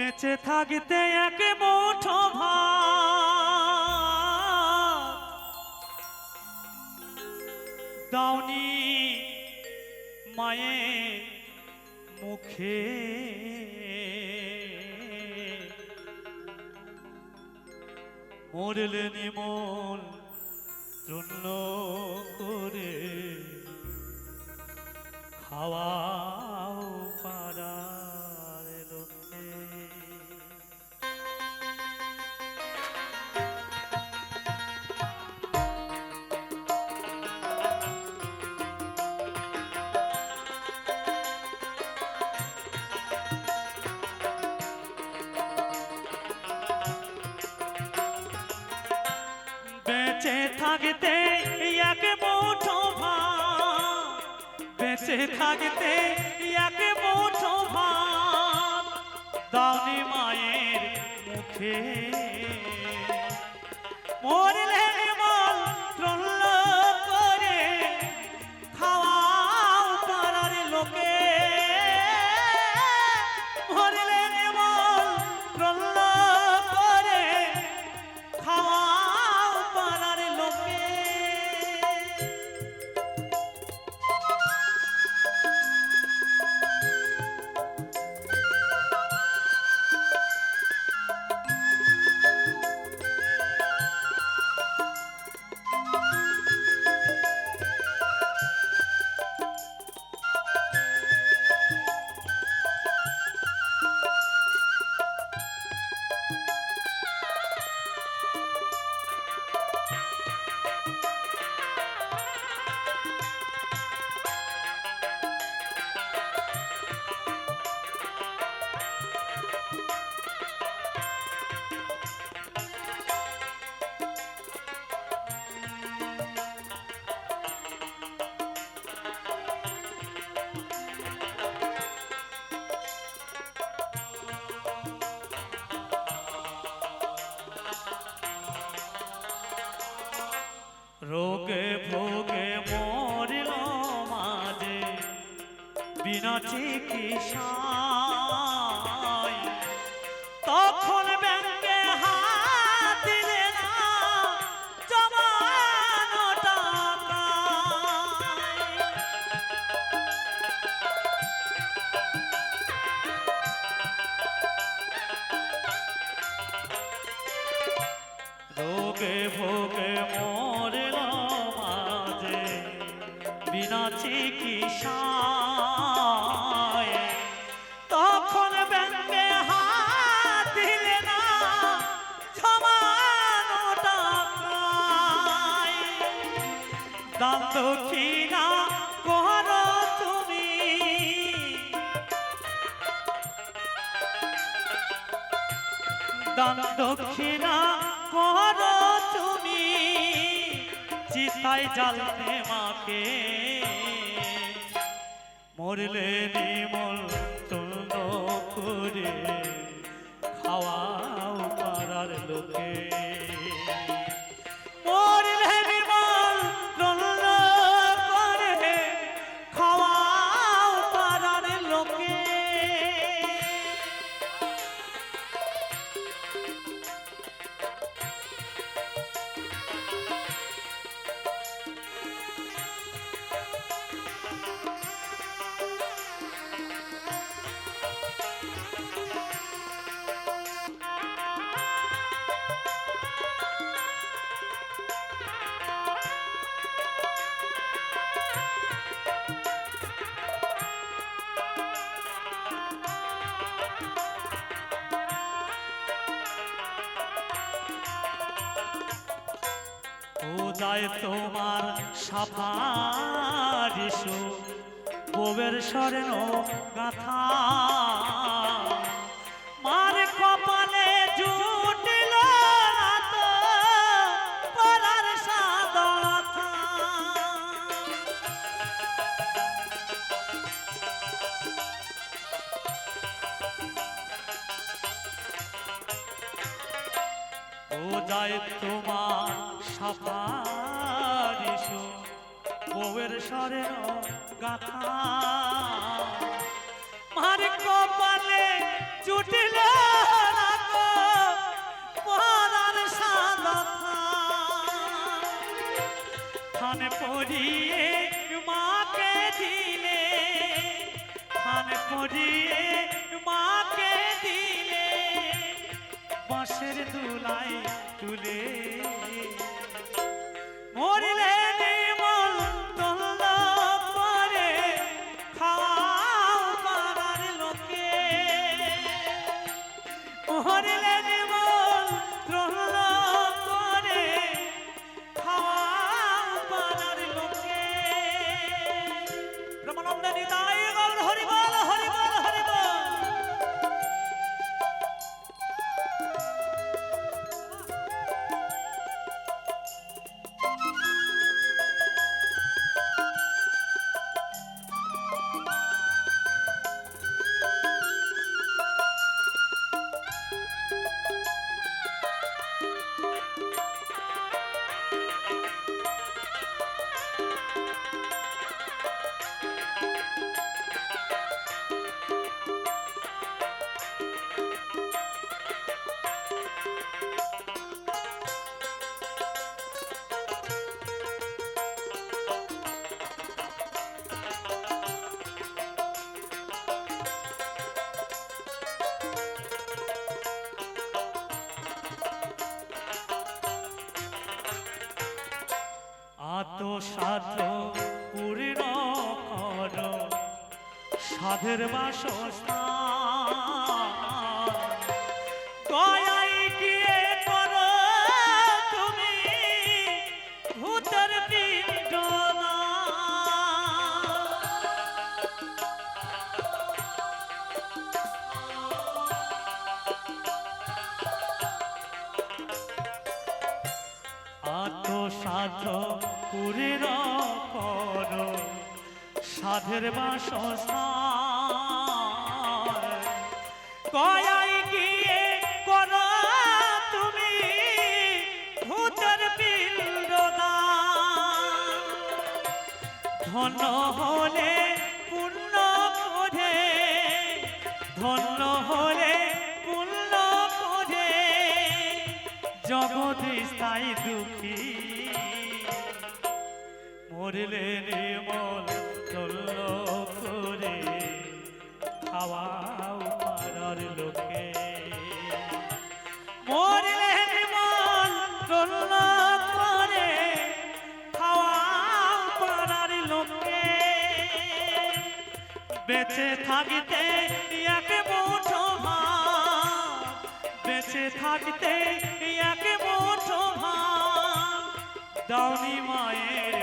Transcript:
বেঁচে থাকতে এক মুঠো ভাত। দাউনি মায়ের মুখে। মরলে নিমল তৃণ করে। খাওয়াও পাড়ার থাকতে এক মুঠো ভাত বেঁচে থাকতে এক মুঠো ভাত দাউনি মায়ের মুখে। মরলে রোগে ভোগে মরিল মাঝে, বিনা চিকিৎসায়। তখন ব্যাংকে হাত দিলে না, জমানো টাকা রোগে ভোগে বিনা চিকিৎসায় তখন ব্যাংকে হাত দিলে না জমানো টাকায়। দান দক্ষিণা করো তুমি। দান দক্ষিণা করো তুমি। চিতায় জ্বালতে মাকে মরলে নিমল তুল্য করে খাওয়াও পাড়ার লোকে। পূজায় তোমার সাফারিসু বউয়ের স্বর্ণ গাথা সরের গাথা। মার কপালে চুটিল মাকে দিলে খান পড়িয়ে মাকে দিলে, বাঁশের দুলাই তুলে। মরিলে সাধ পূর্ণ কর। সাধের বাসস্থান। দয়াই গিয়ে কর তুমি ভূতের আত্মসাধ পুরীর কর সাধের বাসস্থান। কয়াই গিয়ে কর তুমি ভূতের পিণ্ডদান। ধন হলে মরলে নির্মল চলল করে পাড়ার লোকে। মরলে নির্মল চলল করে খাওয়াও পাড়ার লোকে। বেঁচে থাকিতে এক মুঠো ভাত। বেঁচে থাকতে এক মুঠো ভাত। দাউনি মায়ের